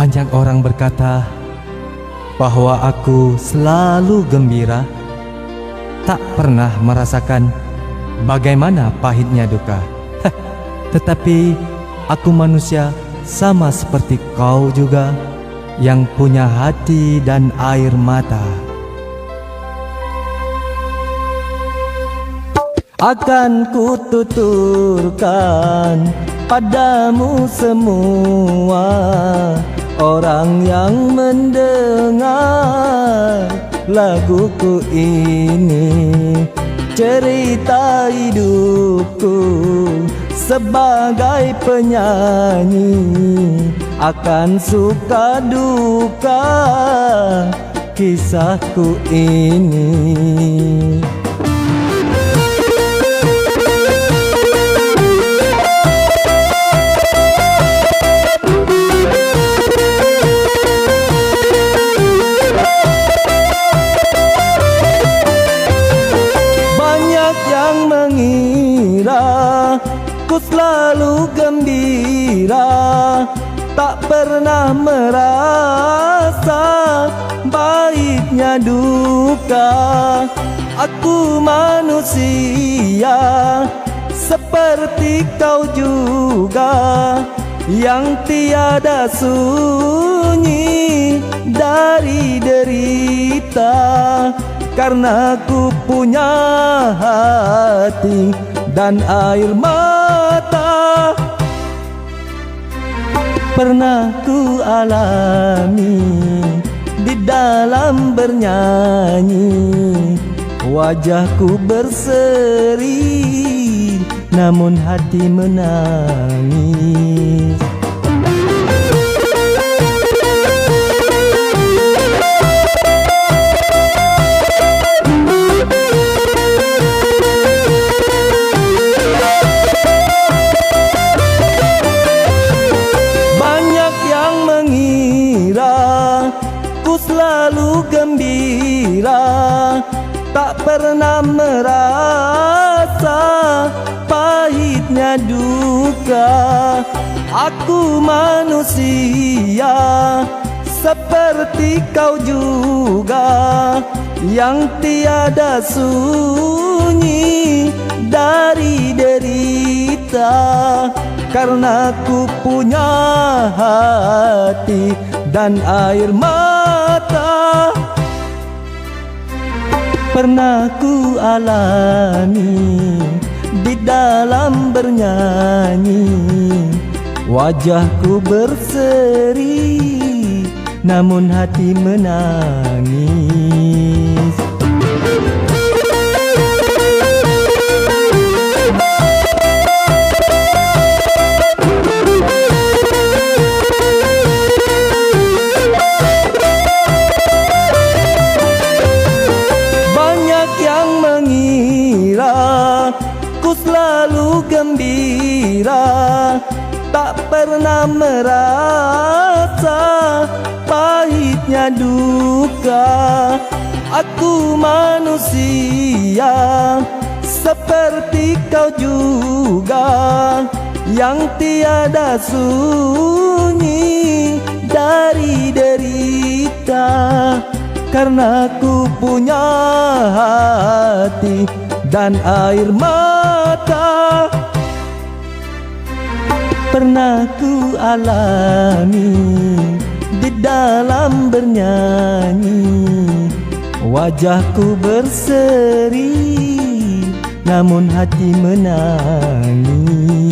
Banyak orang berkata bahwa aku selalu gembira, tak pernah merasakan bagaimana pahitnya duka. Tetapi aku manusia sama seperti kau juga yang punya hati dan air mata. Akan kututurkan padamu semua orang yang mendengar laguku ini cerita hidupku sebagai penyanyi akan suka duka kisahku ini selalu gembira Tak pernah merasa Baiknya duka. Aku manusia Seperti kau juga Yang tiada sunyi Dari derita. Karena ku punya hati dan air mata. Pernah ku alami di dalam bernyanyi. Wajahku berseri namun hati menangis Ku selalu gembira Tak pernah merasa Pahitnya duka. Aku manusia Seperti kau juga Yang tiada sunyi Dari derita. Karena ku punya hati dan air mata. Pernah ku alami di dalam bernyanyi. Wajahku berseri namun hati menangis Selalu gembira Tak pernah merasa Pahitnya duka. Aku manusia Seperti kau juga Yang tiada sunyi Dari derita. Karena ku punya hati dan air mata. Pernah ku alami di dalam bernyanyi. Wajahku berseri namun hati menangis